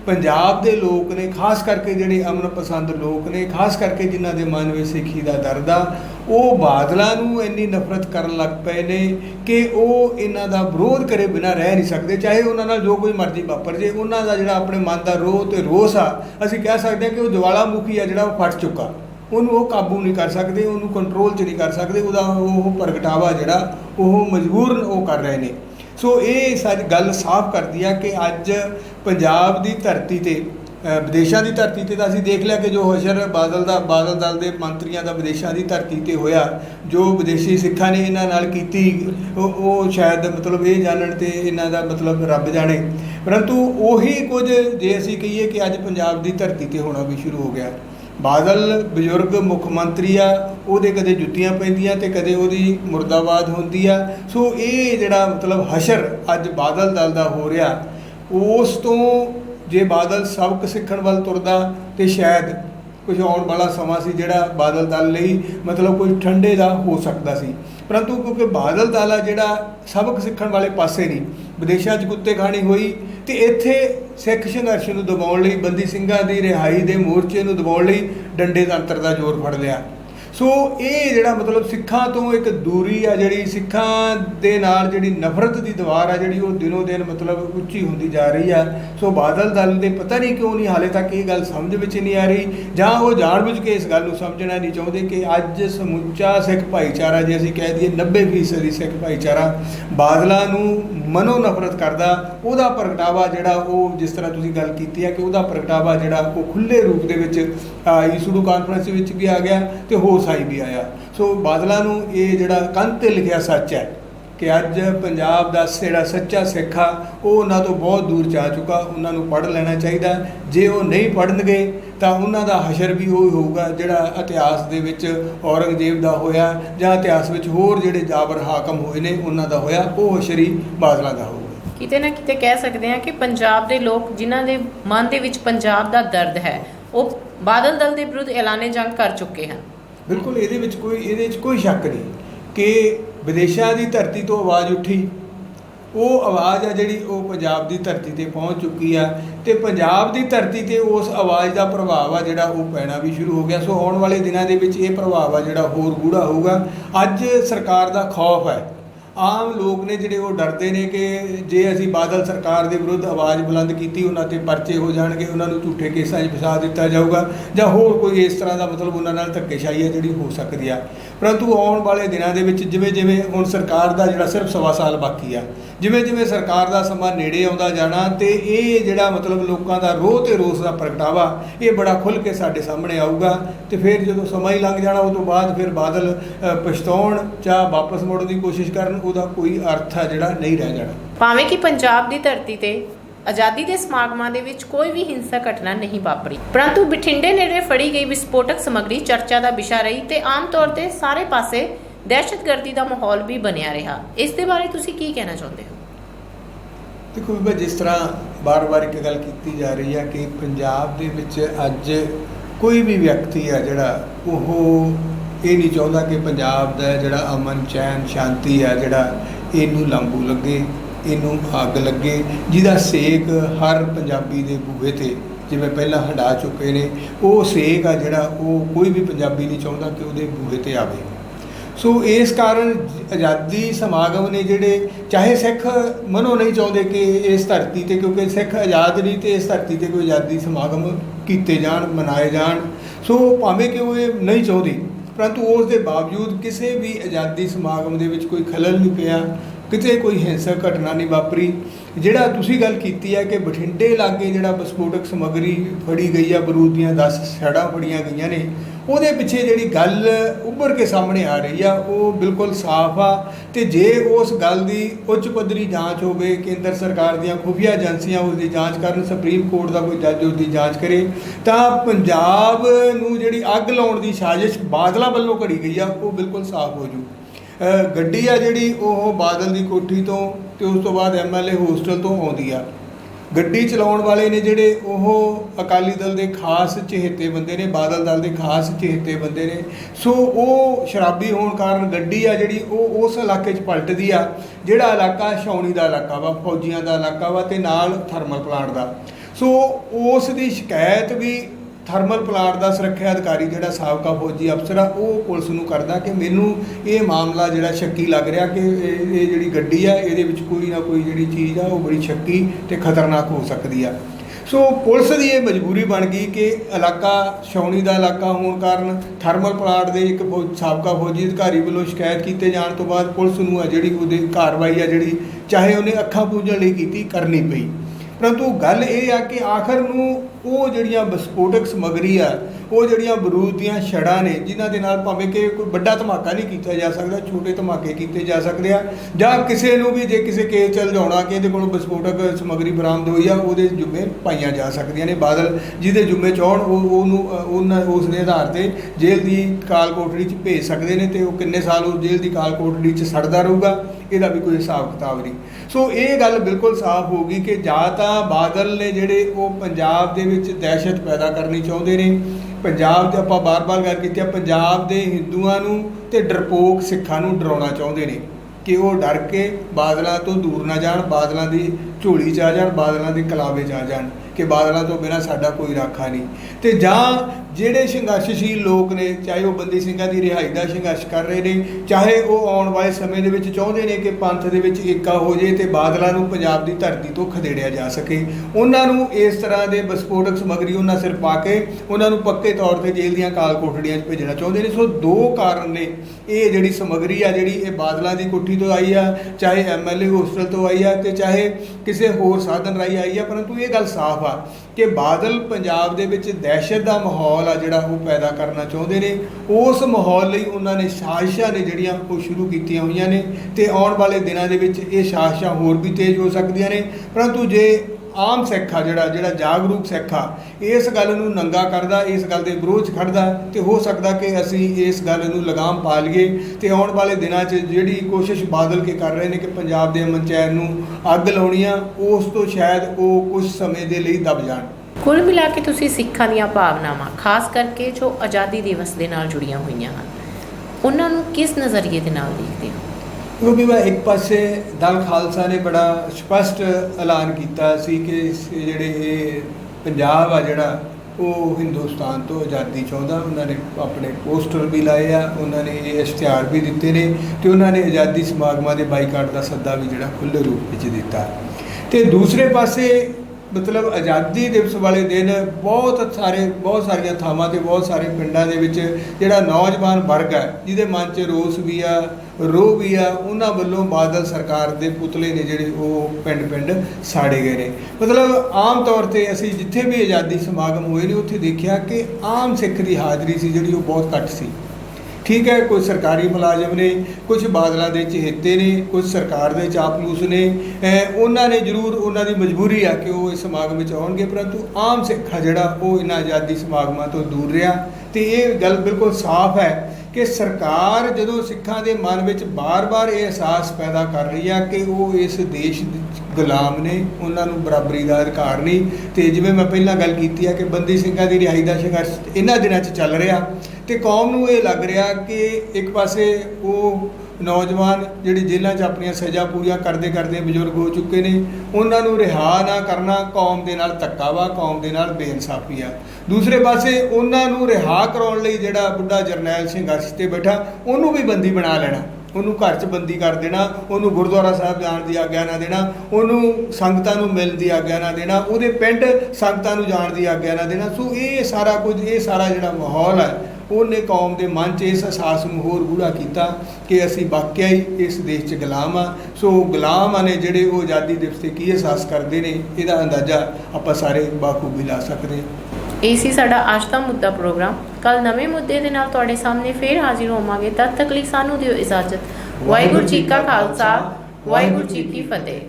S2: ਪੰਜਾਬ ਦੇ ਲੋਕ ਨੇ, ਖਾਸ ਕਰਕੇ ਜਿਹੜੇ ਅਮਨ ਪਸੰਦ ਲੋਕ ਨੇ, ਖਾਸ ਕਰਕੇ ਜਿਨ੍ਹਾਂ ਦੇ ਮਨ ਵਿੱਚ ਸਿੱਖੀ ਦਾ ਦਰਦ ਆ, ਉਹ ਬਾਦਲਾਂ ਨੂੰ ਇੰਨੀ ਨਫ਼ਰਤ ਕਰਨ ਲੱਗ ਪਏ ਨੇ ਕਿ ਉਹ ਇਹਨਾਂ ਦਾ ਵਿਰੋਧ ਕਰੇ ਬਿਨਾ ਰਹਿ ਨਹੀਂ ਸਕਦੇ, ਚਾਹੇ ਉਹਨਾਂ ਨਾਲ ਜੋ ਕੋਈ ਮਰਜ਼ੀ ਵਾਪਰ ਜੇ, ਉਹਨਾਂ ਦਾ ਜਿਹੜਾ ਆਪਣੇ ਮਨ ਦਾ ਰੋਹ ਤੇ ਰੋਸ ਆ, ਅਸੀਂ ਕਹਿ ਸਕਦੇ ਹਾਂ ਕਿ ਉਹ ਜਵਾਲਾਮੁਖੀ ਆ ਜਿਹੜਾ ਉਹ ਫਟ ਚੁੱਕਾ। ਉਹਨੂੰ ਉਹ ਕਾਬੂ ਨਹੀਂ ਕਰ ਸਕਦੇ, ਉਹਨੂੰ ਕੰਟਰੋਲ 'ਚ ਨਹੀਂ ਕਰ ਸਕਦੇ, ਉਹਦਾ ਉਹ ਪ੍ਰਗਟਾਵਾ ਜਿਹੜਾ ਉਹ ਮਜਬੂਰਨ ਉਹ ਕਰ ਰਹੇ ਨੇ। ਸੋ ਇਹ ਸਾਰੀ ਗੱਲ ਸਾਫ਼ ਕਰਦੀ ਆ ਕਿ ਅੱਜ ਪੰਜਾਬ ਦੀ ਧਰਤੀ ਤੇ ਵਿਦੇਸ਼ਾਂ ਦੀ ਧਰਤੀ ਤੇ ਤਾਂ ਅਸੀਂ ਦੇਖ ਲਿਆ ਕਿ ਜੋ ਹਸ਼ਰ ਬਾਦਲ ਦਾ, ਬਾਦਲ ਦਲ ਦੇ ਮੰਤਰੀਆਂ ਦਾ ਵਿਦੇਸ਼ਾਂ ਦੀ ਧਰਤੀ ਤੇ ਹੋਇਆ, ਜੋ ਵਿਦੇਸ਼ੀ ਸਿੱਖਾਂ ਨੇ ਇਹਨਾਂ ਨਾਲ ਕੀਤੀ ਉਹ ਸ਼ਾਇਦ ਮਤਲਬ ਇਹ ਜਾਣਨ ਤੇ ਇਹਨਾਂ ਦਾ ਮਤਲਬ ਰੱਬ ਜਾਣੇ। ਪਰੰਤੂ ਉਹੀ ਕੁਝ ਜੇ ਅਸੀਂ ਕਹੀਏ ਕਿ ਅੱਜ ਪੰਜਾਬ ਦੀ ਧਰਤੀ ਤੇ ਹੋਣਾ ਵੀ ਸ਼ੁਰੂ ਹੋ ਗਿਆ। ਬਾਦਲ ਬਜ਼ੁਰਗ ਮੁੱਖ ਮੰਤਰੀ ਆ, ਉਹਦੇ ਕਦੇ ਜੁੱਤੀਆਂ ਪੈਂਦੀਆਂ ਤੇ ਕਦੇ ਉਹਦੀ ਮੁਰਦਾਬਾਦ ਹੁੰਦੀ ਆ। ਸੋ ਇਹ ਜਿਹੜਾ ਮਤਲਬ ਹਸ਼ਰ ਅੱਜ ਬਾਦਲ ਦਲ ਦਾ ਹੋ ਰਿਹਾ, ਉਸ ਤੋਂ ਜੇ ਬਾਦਲ ਸਬਕ ਸਿੱਖਣ ਵੱਲ ਤੁਰਦਾ, ਤੇ ਸ਼ਾਇਦ ਕੁਝ ਆਉਣ ਵਾਲਾ ਸਮਾਂ ਸੀ ਜਿਹੜਾ ਬਾਦਲ ਦਲ ਲਈ ਮਤਲਬ ਕੋਈ ਠੰਡੇ ਦਾ ਹੋ ਸਕਦਾ ਸੀ। ਪਰੰਤੂ ਕਿਉਂਕਿ ਬਾਦਲ ਦਲ ਆ ਜਿਹੜਾ ਸਬਕ ਸਿੱਖਣ ਵਾਲੇ ਪਾਸੇ ਨਹੀਂ ਵਿਦੇਸ਼ਾਂ 'ਚ ਕੁੱਤੇ ਖਾਣੀ ਹੋਈ ਤੇ ਇੱਥੇ ਸਿੱਖ ਸੰਘਰਸ਼ ਨੂੰ ਦਬਾਉਣ ਲਈ ਬੰਦੀ ਸਿੰਘਾਂ ਦੀ ਰਿਹਾਈ ਦੇ ਮੋਰਚੇ ਨੂੰ ਦਬਾਉਣ ਲਈ ਡੰਡੇ ਤੰਤਰ ਦਾ ਜ਼ੋਰ ਫੜ ਲਿਆ। ਸੋ ਇਹ ਜਿਹੜਾ ਮਤਲਬ ਸਿੱਖਾਂ ਤੋਂ ਇੱਕ ਦੂਰੀ ਆ ਜਿਹੜੀ ਸਿੱਖਾਂ ਦੇ ਨਾਲ ਜਿਹੜੀ ਨਫ਼ਰਤ ਦੀ ਦੀਵਾਰ ਆ ਜਿਹੜੀ ਉਹ ਦਿਨੋ ਦਿਨ ਮਤਲਬ ਉੱਚੀ ਹੁੰਦੀ ਜਾ ਰਹੀ ਆ। ਸੋ ਬਾਦਲ ਦਲ ਦੇ ਪਤਾ ਨਹੀਂ ਕਿਉਂ ਨਹੀਂ ਹਾਲੇ ਤੱਕ ਇਹ ਗੱਲ ਸਮਝ ਵਿੱਚ ਨਹੀਂ ਆ ਰਹੀ। ਜਾਂ ਉਹ ਜਾਣਬੁੱਝ ਕੇ ਇਸ ਗੱਲ ਨੂੰ ਸਮਝਣਾ ਨਹੀਂ ਚਾਹੁੰਦੇ ਕਿ ਅੱਜ ਸਮੁੱਚਾ ਸਿੱਖ ਭਾਈਚਾਰਾ ਜੇ ਅਸੀਂ ਕਹਿ ਦਈਏ 90% ਦੀ ਸਿੱਖ ਭਾਈਚਾਰਾ ਬਾਦਲਾਂ ਨੂੰ ਮਨੋ ਨਫ਼ਰਤ ਕਰਦਾ, ਉਹਦਾ ਪ੍ਰਗਟਾਵਾ ਜਿਹੜਾ ਉਹ ਜਿਸ ਤਰ੍ਹਾਂ ਤੁਸੀਂ ਗੱਲ ਕੀਤੀ ਹੈ ਕਿ ਉਹਦਾ ਪ੍ਰਗਟਾਵਾ ਜਿਹੜਾ ਉਹ ਖੁੱਲੇ ਰੂਪ ਦੇ ਵਿੱਚ ਈਸੂਡੂ ਕਾਨਫਰੰਸ ਵਿੱਚ ਵੀ ਆ ਗਿਆ ਤੇ ਹੋਰ ਸਾਈ ਵੀ ਆਇਆ। ਸੋ ਬਾਦਲਾਂ ਨੂੰ ਇਹ ਜਿਹੜਾ ਕੰਧ ਤੇ ਲਿਖਿਆ ਸੱਚ ਹੈ ਕਿ ਅੱਜ ਪੰਜਾਬ ਦਾ ਜਿਹੜਾ ਸੱਚਾ ਸਿੱਖ ਆ, ਉਹ ਉਹਨਾਂ ਤੋਂ ਬਹੁਤ ਦੂਰ ਜਾ ਚੁੱਕਾ, ਉਹਨਾਂ ਨੂੰ ਪੜ੍ਹ ਲੈਣਾ ਚਾਹੀਦਾ। ਜੇ ਉਹ ਨਹੀਂ ਪੜ੍ਹਨਗੇ, ਤਾਂ ਉਹਨਾਂ ਦਾ ਹਸ਼ਰ ਵੀ ਉਹ ਹੋਊਗਾ, ਜਿਹੜਾ ਇਤਿਹਾਸ ਦੇ ਵਿੱਚ ਔਰੰਗਜ਼ੇਬ ਦਾ ਹੋਇਆ ਜਾਂ ਇਤਿਹਾਸ ਵਿੱਚ ਹੋਰ ਜਿਹੜੇ ਜਾਬਰ ਹਾਕਮ ਹੋਏ ਨੇ, ਉਹਨਾਂ ਦਾ ਹੋਇਆ, ਉਹ ਹਸ਼ਰ ਹੀ ਬਾਦਲਾਂ ਦਾ ਹੋਊਗਾ।
S1: ਕਿਤੇ ਨਾ ਕਿਤੇ ਕਹਿ ਸਕਦੇ ਹਾਂ ਕਿ ਪੰਜਾਬ ਦੇ ਲੋਕ ਜਿਨ੍ਹਾਂ ਦੇ ਮਨ ਦੇ ਵਿੱਚ ਪੰਜਾਬ ਦਾ ਦਰਦ ਹੈ ਉਹ ਬਾਦਲ ਦਲ ਦੇ ਵਿਰੁੱਧ ਐਲਾਨੇ ਜੰਗ ਕਰ ਚੁੱਕੇ ਹਨ।
S2: ਬਿਲਕੁਲ, ਇਹਦੇ ਵਿੱਚ ਕੋਈ ਇਹਦੇ ਵਿੱਚ ਕੋਈ ਸ਼ੱਕ ਨਹੀਂ ਕਿ ਵਿਦੇਸ਼ਾਂ ਦੀ ਧਰਤੀ ਤੋਂ ਆਵਾਜ਼ ਉੱਠੀ। ਉਹ ਆਵਾਜ਼ ਆ ਜਿਹੜੀ ਉਹ ਪੰਜਾਬ ਦੀ ਧਰਤੀ ਤੇ ਪਹੁੰਚ ਚੁੱਕੀ ਆ ਤੇ ਪੰਜਾਬ ਦੀ ਧਰਤੀ ਤੇ ਉਸ ਆਵਾਜ਼ ਦਾ ਪ੍ਰਭਾਵ ਆ ਜਿਹੜਾ ਉਹ ਪੈਣਾ ਵੀ ਸ਼ੁਰੂ ਹੋ ਗਿਆ। ਸੋ ਆਉਣ ਵਾਲੇ ਦਿਨਾਂ ਦੇ ਵਿੱਚ ਇਹ ਪ੍ਰਭਾਵ ਆ ਜਿਹੜਾ ਹੋਰ ਗੂੜਾ ਹੋਊਗਾ। ਅੱਜ ਸਰਕਾਰ ਦਾ ਖੌਫ ਹੈ। ਆਮ ਲੋਕ ਨੇ ਜਿਹੜੇ ਉਹ ਡਰਦੇ ਨੇ ਕਿ ਜੇ ਅਸੀਂ ਬਾਦਲ ਸਰਕਾਰ ਦੇ ਵਿਰੁੱਧ ਆਵਾਜ਼ ਬੁਲੰਦ ਕੀਤੀ, ਉਹਨਾਂ ਤੇ ਪਰਚੇ ਹੋ ਜਾਣਗੇ, ਉਹਨਾਂ ਨੂੰ ਝੂਠੇ ਕੇਸਾਂ 'ਚ ਫਸਾ ਦਿੱਤਾ ਜਾਊਗਾ ਜਾਂ ਹੋਰ ਕੋਈ ਇਸ ਤਰ੍ਹਾਂ ਦਾ ਮਤਲਬ ਉਹਨਾਂ ਨਾਲ ਧੱਕੇਸ਼ਾਹੀ ਹੈ ਜਿਹੜੀ ਹੋ ਸਕਦੀ ਆ। ਪਰੰਤੂ ਆਉਣ ਵਾਲੇ ਦਿਨਾਂ ਦੇ ਵਿੱਚ ਜਿਵੇਂ ਜਿਵੇਂ ਹੁਣ ਸਰਕਾਰ ਦਾ ਜਿਹੜਾ ਸਿਰਫ ਸਵਾ ਸਾਲ ਬਾਕੀ ਆ, ਜਿਵੇਂ ਜਿਵੇਂ ਸਰਕਾਰ ਦਾ ਸਮਾਂ ਨੇੜੇ ਆਉਂਦਾ ਜਾਣਾ ਤੇ ਇਹ ਜਿਹੜਾ ਮਤਲਬ ਲੋਕਾਂ ਦਾ ਰੋਹ ਤੇ ਰੋਸ ਦਾ ਪ੍ਰਗਟਾਵਾ, ਇਹ ਬੜਾ ਖੁੱਲ ਕੇ ਸਾਡੇ ਸਾਹਮਣੇ ਆਊਗਾ ਤੇ ਫਿਰ ਜਦੋਂ ਸਮਾਂ ਹੀ ਲੰਘ ਜਾਣਾ ਉਸ ਤੋਂ ਬਾਅਦ ਫਿਰ ਬਾਦਲ ਪਛਤਾਉਣ ਜਾਂ ਵਾਪਸ ਮੁੜਨ ਦੀ ਕੋਸ਼ਿਸ਼ ਕਰਨ, ਉਹਦਾ ਕੋਈ ਅਰਥ ਆ ਜਿਹੜਾ ਨਹੀਂ ਰਹਿ ਜਾਣਾ।
S1: ਭਾਵੇਂ ਕਿ ਪੰਜਾਬ ਦੀ ਧਰਤੀ ਤੇ ਆਜ਼ਾਦੀ ਦੇ ਸਮਾਗਮਾਂ ਦੇ ਵਿੱਚ ਕੋਈ ਵੀ ਹਿੰਸਕ ਘਟਨਾ ਨਹੀਂ ਵਾਪਰੀ। ਪਰੰਤੂ ਬਠਿੰਡੇ ਨੇੜੇ ਫੜੀ ਗਈ ਵਿਸਫੋਟਕ ਸਮੱਗਰੀ ਚਰਚਾ ਦਾ ਵਿਸ਼ਾ ਰਹੀ ਤੇ ਆਮ ਤੌਰ ਤੇ ਸਾਰੇ ਪਾਸੇ ਦਹਿਸ਼ਤਗਰਦੀ ਦਾ ਮਾਹੌਲ ਵੀ ਬਣਿਆ ਰਿਹਾ। ਇਸ ਦੇ ਬਾਰੇ ਤੁਸੀਂ ਕੀ ਕਹਿਣਾ ਚਾਹੁੰਦੇ ਹੋ?
S2: ਦੇਖੋ ਬੀਬਾ, ਜਿਸ ਤਰ੍ਹਾਂ ਬਾਰ-ਬਾਰ ਇੱਕ ਗੱਲ ਕੀਤੀ ਜਾ ਰਹੀ ਹੈ ਕਿ ਪੰਜਾਬ ਦੇ ਵਿੱਚ ਅੱਜ ਕੋਈ ਵੀ ਵਿਅਕਤੀ ਹੈ ਜਿਹੜਾ ਉਹ ਇਹ ਨਹੀਂ ਚਾਹੁੰਦਾ ਕਿ ਪੰਜਾਬ ਦਾ ਜਿਹੜਾ ਅਮਨ, ਚੈਨ, ਸ਼ਾਂਤੀ ਹੈ ਜਿਹੜਾ ਇਹਨੂੰ ਲਾਂਬੂ ਲੱਗੇ। ਇਹਨੂੰ ਅੱਗ ਲੱਗੇ। ਜਿਹਦਾ ਸੇਕ ਹਰ ਪੰਜਾਬੀ ਦੇ ਬੂਹੇ ਤੇ, ਜਿਵੇਂ ਪਹਿਲਾਂ ਹੰਡਾ ਚੁੱਕੇ ਨੇ, ਉਹ ਸੇਕ ਆ ਜਿਹੜਾ ਉਹ ਕੋਈ ਵੀ ਪੰਜਾਬੀ ਨਹੀਂ ਚਾਹੁੰਦਾ ਕਿ ਉਹਦੇ ਬੂਹੇ ਤੇ ਆਵੇ। ਸੋ ਇਸ ਕਾਰਨ ਆਜ਼ਾਦੀ ਸਮਾਗਮ ਨੇ ਜਿਹੜੇ, ਚਾਹੇ ਸਿੱਖ ਮਨੋ ਨਹੀਂ ਚਾਹੁੰਦੇ ਕਿ ਇਸ ਧਰਤੀ ਤੇ, ਕਿਉਂਕਿ ਸਿੱਖ ਆਜ਼ਾਦ ਨਹੀਂ ਤੇ ਇਸ ਧਰਤੀ ਤੇ ਕੋਈ ਆਜ਼ਾਦੀ ਸਮਾਗਮ ਕੀਤੇ ਜਾਣ, ਮਨਾਏ ਜਾਣ। ਸੋ ਭਾਵੇਂ ਕਿ ਉਹ ਇਹ ਨਹੀਂ ਚਾਹੁੰਦੇ, ਪਰੰਤੂ ਉਸ ਦੇ ਬਾਵਜੂਦ ਕਿਸੇ ਵੀ ਆਜ਼ਾਦੀ ਸਮਾਗਮ ਦੇ ਵਿੱਚ ਕੋਈ ਖਲਲ ਨਹੀਂ ਪਿਆ। ਕਿਤੇ ਕੋਈ ਹਿੰਸਕ ਘਟਨਾ ਨਹੀਂ ਵਾਪਰੀ। ਜਿਹੜਾ ਤੁਸੀਂ ਗੱਲ ਕੀਤੀ ਹੈ ਕਿ ਬਠਿੰਡੇ ਲਾਗੇ ਜਿਹੜਾ ਵਿਸਫੋਟਕ ਸਮੱਗਰੀ ਫੜੀ ਗਈ ਆ, ਬਰੂਦ ਦੀਆਂ 10 ਛੜਾਂ ਫੜੀਆਂ ਗਈਆਂ ਨੇ, ਉਹਦੇ ਪਿੱਛੇ ਜਿਹੜੀ ਗੱਲ ਉੱਭਰ ਕੇ ਸਾਹਮਣੇ ਆ ਰਹੀ ਆ, ਉਹ ਬਿਲਕੁਲ ਸਾਫ਼ ਆ। ਤੇ ਜੇ ਉਸ ਗੱਲ ਦੀ ਉੱਚ ਪੱਧਰੀ ਜਾਂਚ ਹੋਵੇ, ਕੇਂਦਰ ਸਰਕਾਰ ਦੀਆਂ ਖੁਫੀਆ ਏਜੰਸੀਆਂ ਉਸ ਦੀ ਜਾਂਚ ਕਰਨ, ਸੁਪਰੀਮ ਕੋਰਟ ਦਾ ਕੋਈ ਜੱਜ ਉਸ ਦੀ ਜਾਂਚ ਕਰੇ, ਤਾਂ ਪੰਜਾਬ ਨੂੰ ਜਿਹੜੀ ਅੱਗ ਲਾਉਣ ਦੀ ਸਾਜ਼ਿਸ਼ ਬਾਦਲਾਂ ਵੱਲੋਂ ਘੜੀ ਗਈ ਆ, ਉਹ ਬਿਲਕੁਲ ਸਾਫ਼ ਹੋ ਜੂ। ਗੱਡੀ ਆ ਜਿਹੜੀ, ਉਹ ਬਾਦਲ ਦੀ ਕੋਠੀ ਤੋਂ ਤੇ ਉਸ ਤੋਂ ਬਾਅਦ ਐਮਐਲਏ ਹੋਸਟਲ ਤੋਂ ਆਉਂਦੀ ਆ। ਗੱਡੀ ਚਲਾਉਣ ਵਾਲੇ ਨੇ ਜਿਹੜੇ, ਉਹ ਅਕਾਲੀ ਦਲ ਦੇ ਖਾਸ ਚਹੇਤੇ ਬੰਦੇ ਨੇ, ਬਾਦਲ ਦਲ ਦੇ ਖਾਸ ਚਹੇਤੇ ਬੰਦੇ ਨੇ। ਸੋ ਉਹ ਸ਼ਰਾਬੀ ਹੋਣ ਕਾਰਨ ਗੱਡੀ ਆ ਜਿਹੜੀ, ਉਹ ਉਸ ਇਲਾਕੇ 'ਚ ਪਲਟਦੀ ਆ, ਜਿਹੜਾ ਇਲਾਕਾ ਛਾਉਣੀ ਦਾ ਇਲਾਕਾ ਵਾ, ਫੌਜੀਆਂ ਦਾ ਇਲਾਕਾ ਵਾ ਤੇ ਨਾਲ ਥਰਮਲ ਪਲਾਂਟ ਦਾ। ਸੋ ਉਸ ਦੀ ਸ਼ਿਕਾਇਤ ਵੀ ਥਰਮਲ ਪਲਾਂਟ ਦਾ ਸੁਰੱਖਿਆ ਅਧਿਕਾਰੀ ਜਿਹੜਾ ਸਾਬਕਾ ਫੌਜੀ ਅਫਸਰ ਆ, ਉਹ ਪੁਲਿਸ ਨੂੰ ਕਰਦਾ ਕਿ ਮੈਨੂੰ ਇਹ ਮਾਮਲਾ ਜਿਹੜਾ ਸ਼ੱਕੀ ਲੱਗ ਰਿਹਾ ਕਿ ਇਹ ਜਿਹੜੀ ਗੱਡੀ ਆ, ਇਹਦੇ ਵਿੱਚ ਕੋਈ ਨਾ ਕੋਈ ਜਿਹੜੀ ਚੀਜ਼ ਆ, ਉਹ ਬੜੀ ਸ਼ੱਕੀ ਤੇ ਖਤਰਨਾਕ ਹੋ ਸਕਦੀ ਆ। ਸੋ ਪੁਲਿਸ ਦੀ ਇਹ ਮਜਬੂਰੀ ਬਣ ਗਈ ਕਿ ਇਲਾਕਾ ਛਾਉਣੀ ਦਾ ਇਲਾਕਾ ਹੋਣ ਕਾਰਨ ਥਰਮਲ ਪਲਾਂਟ ਦੇ ਇੱਕ ਫੌ- ਸਾਬਕਾ ਫੌਜੀ ਅਧਿਕਾਰੀ ਵੱਲੋਂ ਸ਼ਿਕਾਇਤ ਕੀਤੇ ਜਾਣ ਤੋਂ ਬਾਅਦ ਪੁਲਿਸ ਨੂੰ ਆ ਜਿਹੜੀ ਉਹਦੀ ਕਾਰਵਾਈ ਆ ਜਿਹੜੀ ਚਾਹੇ ਉਹਨੇ ਅੱਖਾਂ ਪੂਜਣ ਲਈ ਕੀਤੀ ਕਰਨੀ ਪਈ। ਪਰੰਤੂ ਗੱਲ ਇਹ ਆ ਕਿ ਆਖਰ ਨੂੰ ਉਹ ਜਿਹੜੀਆਂ ਵਿਸਫੋਟਕ ਸਮੱਗਰੀ ਆ ਉਹ ਜਿਹੜੀਆਂ ਬਰੂਦ ਦੀਆਂ ਛੜਾਂ ਨੇ, ਜਿਨ੍ਹਾਂ ਦੇ ਨਾਲ ਭਾਵੇਂ ਕਿ ਕੋਈ ਵੱਡਾ ਧਮਾਕਾ ਨਹੀਂ ਕੀਤਾ ਜਾ ਸਕਦਾ, ਛੋਟੇ ਧਮਾਕੇ ਕੀਤੇ ਜਾ ਸਕਦੇ ਆ, ਜਾਂ ਕਿਸੇ ਨੂੰ ਵੀ ਜੇ ਕਿਸੇ ਕੇਸ ਚੱਲ ਜਾਉਣਾ ਕਿ ਇਹਦੇ ਕੋਲੋਂ ਵਿਸਫੋਟਕ ਸਮੱਗਰੀ ਬਰਾਮਦ ਹੋਈ ਆ, ਉਹਦੇ ਜੁਮੇ ਪਾਈਆਂ ਜਾ ਸਕਦੀਆਂ ਨੇ। ਬਾਦਲ ਜਿਹਦੇ ਜੁਮੇ ਚੌਣ ਉਹ ਉਹਨੂੰ ਉਹਨਾਂ, ਉਸ ਦੇ ਆਧਾਰ ਤੇ ਜੇਲ੍ਹ ਦੀ ਕਾਲ ਕੋਠੜੀ 'ਚ ਭੇਜ ਸਕਦੇ ਨੇ ਤੇ ਉਹ ਕਿੰਨੇ ਸਾਲ ਉਹ ਜੇਲ੍ਹ ਦੀ ਕਾਲ ਕੋਠੜੀ 'ਚ ਸੜਦਾ ਰਹੂਗਾ, ਇਹਦਾ ਵੀ ਕੋਈ ਹਿਸਾਬ ਕਿਤਾਬ ਨਹੀਂ। ਸੋ ਇਹ ਗੱਲ ਬਿਲਕੁਲ ਸਾਫ਼ ਹੋ ਗਈ ਕਿ ਜਾਂ ਤਾਂ ਬਾਦਲ ਨੇ ਜਿਹੜੇ ਉਹ ਪੰਜਾਬ ਦੇ ਵਿੱਚ ਦਹਿਸ਼ਤ ਪੈਦਾ ਕਰਨੀ ਚਾਹੁੰਦੇ ਨੇ ਪੰਜਾਬ ਤੇ ਆਪਾਂ ਬਾਰ-ਬਾਰ ਗੱਲ ਕੀਤੀ ਆ, ਪੰਜਾਬ ਦੇ ਹਿੰਦੂਆਂ ਨੂੰ ਤੇ ਡਰਪੋਕ ਸਿੱਖਾਂ ਨੂੰ ਡਰਾਉਣਾ ਚਾਹੁੰਦੇ ਨੇ ਕਿ ਉਹ ਡਰ ਕੇ ਬਾਦਲਾਂ ਤੋਂ ਦੂਰ ਨਾ ਜਾਣ, ਬਾਦਲਾਂ ਦੀ ਝੋਲੀ 'ਚ ਆ ਜਾਣ, ਬਾਦਲਾਂ ਦੇ ਕਲਾਵੇ 'ਚ ਆ ਜਾਣ, ਕਿ ਬਾਦਲਾਂ ਤੋਂ ਬਿਨਾ ਸਾਡਾ ਕੋਈ ਰਾਖਾ ਨਹੀਂ। ਤੇ ਜਾਂ ਜਿਹੜੇ ਸੰਘਰਸ਼ਸ਼ੀਲ ਲੋਕ ਨੇ, ਚਾਹੇ ਉਹ ਬੰਦੀ ਸਿੰਘਾਂ ਦੀ ਰਿਹਾਈ ਦਾ ਸੰਘਰਸ਼ ਕਰ ਰਹੇ ਨੇ, ਚਾਹੇ ਉਹ ਆਉਣ ਵਾਲੇ ਸਮੇਂ ਦੇ ਵਿੱਚ ਚਾਹੁੰਦੇ ਨੇ ਕਿ ਪੰਥ ਦੇ ਵਿੱਚ ਏਕਾ ਹੋ ਜੇ ਤੇ ਬਾਦਲਾਂ ਨੂੰ ਪੰਜਾਬ ਦੀ ਧਰਤੀ ਤੋਂ ਖਦੇੜਿਆ ਜਾ ਸਕੇ। ਉਹਨਾਂ ਨੂੰ ਇਸ ਤਰ੍ਹਾਂ ਦੇ ਵਿਸਫੋਟਕ ਸਮੱਗਰੀ ਉਹਨਾਂ ਸਿਰ ਪਾ ਕੇ, ਉਹਨਾਂ ਨੂੰ ਪੱਕੇ ਤੌਰ ਤੇ ਜੇਲ੍ਹ ਦੀਆਂ ਕਾਲ ਕੋਠੜੀਆਂ 'ਚ ਭੇਜਣਾ ਚਾਹੁੰਦੇ ਨੇ। ਸੋ ਦੋ ਕਾਰਨ ਨੇ ਇਹ ਜਿਹੜੀ ਸਮੱਗਰੀ ਆ, ਜਿਹੜੀ ਇਹ ਬਾਦਲਾਂ ਦੀ ਕੋਠੀ ਤੋਂ ਆਈ ਆ, ਚਾਹੇ ਐਮਐਲਏ ਹੋਸਟਲ ਤੋਂ ਆਈ ਆ ਤੇ ਚਾਹੇ ਕਿਸੇ ਹੋਰ ਸਾਧਨ ਰਾਹੀਂ ਆਈ ਆ। ਪਰੰਤੂ ਇਹ ਗੱਲ ਸਾਫ਼ ਆ ਕਿ ਬਾਦਲ ਪੰਜਾਬ ਦੇ ਵਿੱਚ ਦਹਿਸ਼ਤ ਦਾ ਮਾਹੌਲ ਆ ਜਿਹੜਾ ਉਹ ਪੈਦਾ ਕਰਨਾ ਚਾਹੁੰਦੇ ਨੇ, ਉਸ ਮਾਹੌਲ ਲਈ ਉਹਨਾਂ ਨੇ ਸਾਜ਼ਿਸ਼ਾਂ ਨੇ ਜਿਹੜੀਆਂ ਉਹ ਸ਼ੁਰੂ ਕੀਤੀਆਂ ਹੋਈਆਂ ਨੇ ਤੇ ਆਉਣ ਵਾਲੇ ਦਿਨਾਂ ਦੇ ਵਿੱਚ ਇਹ ਸਾਜ਼ਿਸ਼ਾਂ ਹੋਰ ਵੀ ਤੇਜ਼ ਹੋ ਸਕਦੀਆਂ ਨੇ। ਪਰੰਤੂ ਜੇ ਆਮ ਸਿੱਖ ਜਿਹੜਾ ਜਿਹੜਾ ਜਾਗਰੂਕ ਸਿੱਖ ਇਸ ਗੱਲ ਨੂੰ ਨੰਗਾ ਕਰਦਾ, ਇਸ ਗੱਲ ਦੇ ਵਿਰੋਧ 'ਚ ਖੜਦਾ, ਤੇ ਹੋ ਸਕਦਾ ਕਿ ਅਸੀਂ ਇਸ ਗੱਲ ਨੂੰ ਲਗਾਮ ਪਾ ਲਈਏ ਤੇ ਆਉਣ ਵਾਲੇ ਦਿਨਾਂ 'ਚ ਜਿਹੜੀ ਕੋਸ਼ਿਸ਼ ਬਾਦਲ ਕੇ ਕਰ ਰਹੇ ਨੇ ਕਿ ਪੰਜਾਬ ਦੇ ਅਮਨ ਚੈਨ ਨੂੰ ਅੱਗ ਲਾਉਣੀ ਆ, ਉਸ ਤੋਂ ਸ਼ਾਇਦ ਉਹ ਕੁਝ ਸਮੇਂ ਦੇ ਲਈ ਦਬ ਜਾਣ।
S1: ਕੁੱਲ ਮਿਲਾ ਕੇ ਤੁਸੀਂ ਸਿੱਖਾਂ ਦੀਆਂ ਭਾਵਨਾਵਾਂ, ਖਾਸ ਕਰਕੇ ਜੋ ਆਜ਼ਾਦੀ ਦਿਵਸ ਦੇ ਨਾਲ ਜੁੜੀਆਂ ਹੋਈਆਂ ਹਨ, ਉਹਨਾਂ ਨੂੰ ਕਿਸ ਨਜ਼ਰੀਏ ਦੇ ਨਾਲ ਦੇਖਦੇ ਹੋ?
S2: ਕਿਉਂਕਿ ਮੈਂ ਇੱਕ ਪਾਸੇ ਦਲ ਖਾਲਸਾ ਨੇ ਬੜਾ ਸਪਸ਼ਟ ਐਲਾਨ ਕੀਤਾ ਸੀ ਕਿ ਜਿਹੜੇ ਇਹ ਪੰਜਾਬ ਆ ਜਿਹੜਾ, ਉਹ ਹਿੰਦੁਸਤਾਨ ਤੋਂ ਆਜ਼ਾਦੀ ਚਾਹੁੰਦਾ। ਉਹਨਾਂ ਨੇ ਆਪਣੇ ਪੋਸਟਰ ਵੀ ਲਾਏ ਆ, ਉਹਨਾਂ ਨੇ ਇਹ ਇਸ਼ਤਿਹਾਰ ਵੀ ਦਿੱਤੇ ਨੇ ਤੇ ਉਹਨਾਂ ਨੇ ਆਜ਼ਾਦੀ ਸਮਾਗਮਾਂ ਦੇ ਬਾਈਕਾਟ ਦਾ ਸੱਦਾ ਵੀ ਜਿਹੜਾ ਖੁੱਲ੍ਹੇ ਰੂਪ ਵਿੱਚ ਦਿੱਤਾ। ਤੇ ਦੂਸਰੇ ਪਾਸੇ ਮਤਲਬ ਆਜ਼ਾਦੀ ਦਿਵਸ ਵਾਲੇ ਦਿਨ ਬਹੁਤ ਸਾਰੇ, ਬਹੁਤ ਸਾਰੀਆਂ ਥਾਵਾਂ ਤੇ, ਬਹੁਤ ਸਾਰੇ ਪਿੰਡਾਂ ਦੇ ਵਿੱਚ ਜਿਹੜਾ ਨੌਜਵਾਨ ਵਰਗ ਹੈ, ਜਿਹਦੇ ਮਨ 'ਚ ਰੋਸ ਵੀ ਆ, ਰੋਹ ਵੀ ਆ, ਉਹਨਾਂ ਵੱਲੋਂ ਬਾਦਲ ਸਰਕਾਰ ਦੇ ਪੁਤਲੇ ਨੇ ਜਿਹੜੇ ਉਹ ਪਿੰਡ-ਪਿੰਡ ਸਾੜੇ ਗਏ ਨੇ। ਮਤਲਬ ਆਮ ਤੌਰ ਤੇ ਅਸੀਂ ਜਿੱਥੇ ਵੀ ਆਜ਼ਾਦੀ ਸਮਾਗਮ ਹੋਏ ਨੇ, ਉੱਥੇ ਦੇਖਿਆ ਕਿ ਆਮ ਸਿੱਖ ਦੀ ਹਾਜ਼ਰੀ ਸੀ ਜਿਹੜੀ ਉਹ ਬਹੁਤ ਘੱਟ ਸੀ। ਠੀਕ ਹੈ, ਕੋਈ ਸਰਕਾਰੀ ਮੁਲਾਜ਼ਮ ਨੇ ਕੁਝ ਬਾਦਲਾਂ ਦੇ ਚਹੇਤੇ ਨੇ ਕੁਝ ਸਰਕਾਰ ਦੇ ਚਾਪਲੂਸ ਨੇ ਉਹਨਾਂ ਨੇ ਜ਼ਰੂਰ ਉਹਨਾਂ ਦੀ ਮਜਬੂਰੀ ਆ ਕਿ ਉਹ ਇਸ ਸਮਾਗਮ ਵਿੱਚ ਆਉਣਗੇ, ਪਰੰਤੂ ਆਮ ਸਿੱਖ ਆ ਜਿਹੜਾ ਉਹ ਇਹਨਾਂ ਆਜ਼ਾਦੀ ਸਮਾਗਮਾਂ ਤੋਂ ਦੂਰ ਰਿਹਾ ਤੇ ਇਹ ਗੱਲ ਬਿਲਕੁਲ ਸਾਫ਼ ਹੈ ਕਿ ਸਰਕਾਰ ਜਦੋਂ ਸਿੱਖਾਂ ਦੇ ਮਨ ਵਿੱਚ ਬਾਰ-ਬਾਰ ਇਹ ਅਹਿਸਾਸ ਪੈਦਾ ਕਰ ਰਹੀ ਆ ਕਿ ਉਹ ਇਸ ਦੇਸ਼ ਦੇ ਗੁਲਾਮ ਨੇ, ਉਹਨਾਂ ਨੂੰ ਬਰਾਬਰੀ ਦਾ ਅਧਿਕਾਰ ਨਹੀਂ। ਤੇ ਜਿਵੇਂ ਮੈਂ ਪਹਿਲਾਂ ਗੱਲ ਕੀਤੀ ਆ ਕਿ ਬੰਦੀ ਸਿੰਘਾਂ ਦੀ ਰਿਹਾਈ ਦਾ ਸੰਘਰਸ਼ ਇਹਨਾਂ ਦਿਨਾਂ 'ਚ ਚੱਲ ਰਿਹਾ ਤੇ ਕੌਮ ਨੂੰ ਇਹ ਲੱਗ ਰਿਹਾ ਕਿ ਇੱਕ ਪਾਸੇ ਉਹ ਨੌਜਵਾਨ ਜਿਹੜੇ ਜੇਲ੍ਹਾਂ 'ਚ ਆਪਣੀਆਂ ਸਜ਼ਾ ਪੂਰੀਆਂ ਕਰਦੇ ਕਰਦੇ ਬਜ਼ੁਰਗ ਹੋ ਚੁੱਕੇ ਨੇ, ਉਹਨਾਂ ਨੂੰ ਰਿਹਾ ਨਾ ਕਰਨਾ ਕੌਮ ਦੇ ਨਾਲ ਧੱਕਾ ਵਾ, ਕੌਮ ਦੇ ਨਾਲ ਬੇਇਨਸਾਫੀ ਆ। ਦੂਸਰੇ ਪਾਸੇ ਉਹਨਾਂ ਨੂੰ ਰਿਹਾ ਕਰਾਉਣ ਲਈ ਜਿਹੜਾ ਬੁੱਢਾ ਜਰਨੈਲ ਸੰਘਰਸ਼ ਤੇ ਬੈਠਾ, ਉਹਨੂੰ ਵੀ ਬੰਦੀ ਬਣਾ ਲੈਣਾ। ਉਹਨੂੰ ਘਰ 'ਚ ਬੰਦੀ ਕਰ ਦੇਣਾ, ਉਹਨੂੰ ਗੁਰਦੁਆਰਾ ਸਾਹਿਬ ਜਾਣ ਦੀ ਆਗਿਆ ਨਾ ਦੇਣਾ, ਉਹਨੂੰ ਸੰਗਤਾਂ ਨੂੰ ਮਿਲਣ ਦੀ ਆਗਿਆ ਨਾ ਦੇਣਾ, ਉਹਦੇ ਪਿੰਡ ਸੰਗਤਾਂ ਨੂੰ ਜਾਣ ਦੀ ਆਗਿਆ ਨਾ ਦੇਣਾ। ਸੋ ਇਹ ਸਾਰਾ ਕੁਝ, ਇਹ ਸਾਰਾ ਜਿਹੜਾ ਮਾਹੌਲ ਹੈ ਉਹਨੇ ਕੌਮ ਦੇ ਮਨ 'ਚ ਇਸ ਅਹਿਸਾਸ ਨੂੰ ਹੋਰ ਗੂੜਾ ਕੀਤਾ ਕਿ ਅਸੀਂ ਵਾਕਿਆ ਹੀ ਇਸ ਦੇਸ਼ 'ਚ ਗੁਲਾਮ ਆ ਸੋ ਗੁਲਾਮ ਨੇ ਜਿਹੜੇ ਉਹ ਆਜ਼ਾਦੀ ਦਿਵਸ ਤੇ ਕੀ ਅਹਿਸਾਸ ਕਰਦੇ ਨੇ, ਇਹਦਾ ਅੰਦਾਜ਼ਾ ਆਪਾਂ ਸਾਰੇ ਬਾਖੂਬੀ ਲਾ ਸਕਦੇ ਹਾਂ।
S1: ਇਹ ਸੀ ਸਾਡਾ ਅੱਜ ਦਾ ਮੁੱਦਾ ਪ੍ਰੋਗਰਾਮ। ਕੱਲ ਨਵੇਂ ਮੁੱਦੇ ਦੇ ਨਾਲ ਤੁਹਾਡੇ ਸਾਹਮਣੇ ਫੇਰ ਹਾਜ਼ਰ ਹੋਵਾਂਗੇ। ਤਦ ਤੱਕ ਲਈ ਸਾਨੂੰ ਦਿਓ ਇਜਾਜ਼ਤ। ਵਾਹਿਗੁਰੂ ਜੀ ਕਾ ਖਾਲਸਾ, ਵਾਹਿਗੁਰੂ ਜੀ ਕੀ ਫਤਿਹ।